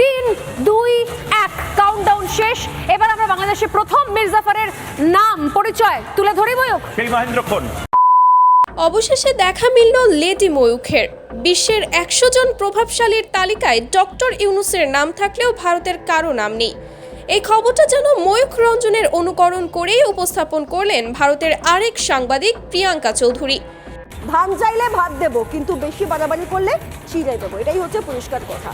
তিন দুই এক। কাউন্টডাউন শেষ। এবার আমরা বাংলাদেশের প্রথম মির্জাফারের নাম পরিচয় তুলে ধরি ময়ূক সেই মহেন্দ্র খন। অবশেষে দেখা মিলল লেডি ময়ূখের। বিশ্বের একশো জন প্রভাবশালীর তালিকায় ডক্টর ইউনুসের নাম থাকলেও ভারতের কারও নাম নেই। এই খবরটা যেন ময়ূখ রঞ্জনের অনুকরণ করেই উপস্থাপন করলেন ভারতের আরেক সাংবাদিক প্রিয়াঙ্কা চৌধুরী। ধান চাইলে ভাত দেবো কিন্তু বেশি বাড়াবাড়ি করলে চিড়ে দেবো। এটাই হচ্ছে পরিষ্কার কথা।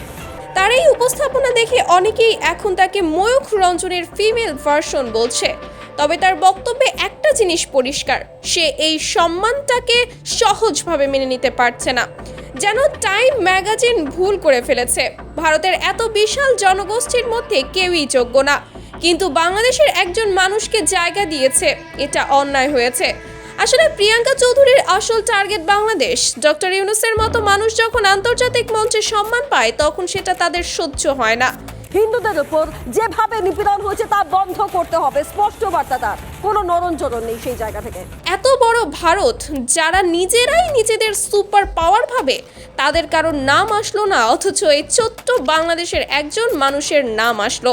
তার এই উপস্থাপনা দেখে অনেকেই এখন তাকে ময়ূখ রঞ্জনের ফিমেল ভার্সন বলছে। তবে তার বক্তব্যে একটা জিনিস পরিষ্কার, সে এই সম্মানটাকে সহজভাবে মেনে নিতে পারছে না। যেন টাইম ম্যাগাজিন ভুল করে ফেলেছে। ভারতের এত বিশাল জনগোষ্ঠীর মধ্যে কেউই যোগ্য না। কিন্তু বাংলাদেশের একজন মানুষকে জায়গা দিয়েছে, এটা অন্যায় হয়েছে। আসলে প্রিয়াঙ্কা চৌধুরীর আসল টার্গেট বাংলাদেশ। ডক্টর ইউনুসের মতো মানুষ যখন আন্তর্জাতিক মঞ্চে সম্মান পায় তখন সেটা তাদের সহ্য হয় না। হিন্দুদের উপর যেভাবে নিপীড়ন হয়েছে তা বন্ধ করতে হবে। স্পষ্ট বার্তা তার। কোনো নরণচরণ নেই সেই জায়গা থেকে। এত বড় ভারত যারা নিজেরাই নিজেদের সুপার পাওয়ার ভাবে তাদের কারোর নাম আসলো না অথচ এই ছোট্ট বাংলাদেশের একজন মানুষের নাম আসলো।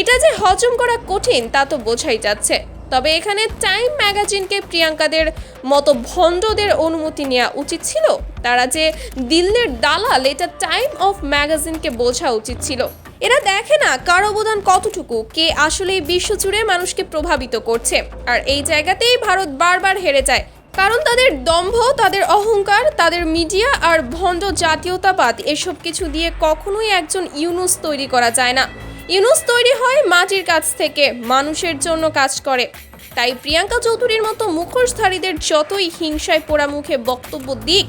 এটা যে হজম করা কঠিন তা তো বোঝাই যাচ্ছে। তবে এখানে টাইম ম্যাগাজিনকে প্রিয়াঙ্কাদের মতো ভণ্ডদের অনুমতি নেওয়া উচিত ছিল। তারা যে দিল্লির দালাল, এটা টাইম অফ ম্যাগাজিনকে বোঝা উচিত ছিল। এরা দেখে না কার অবদান কতটুকু, কে আসলে বিশ্বজুড়ে মানুষকে প্রভাবিত করছে। আর এই জায়গাতেই ভারত বারবার হেরে যায়। কারণ তাদের দম্ভ, তাদের অহংকার, তাদের মিডিয়া আর ভণ্ড জাতীয়তাবাদ, এসব কিছু দিয়ে কখনোই একজন ইউনুস তৈরি করা যায় না। ইউনুস তৈরি হয় মাটির কাছ থেকে, মানুষের জন্য কাজ করে। তাই প্রিয়াঙ্কা চৌধুরীর মতো মুখোশধারীদের যতই হিংসায় পোড়া মুখে বক্তব্য দিক,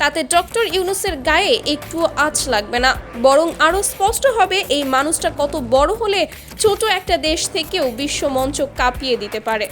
তাতে ডক্টর ইউনুসের গায়ে একটুও আঁচ লাগবে না। বরং আরও স্পষ্ট হবে এই মানুষটা কত বড় হলে ছোট একটা দেশ থেকেও বিশ্ব মঞ্চ কাঁপিয়ে দিতে পারে।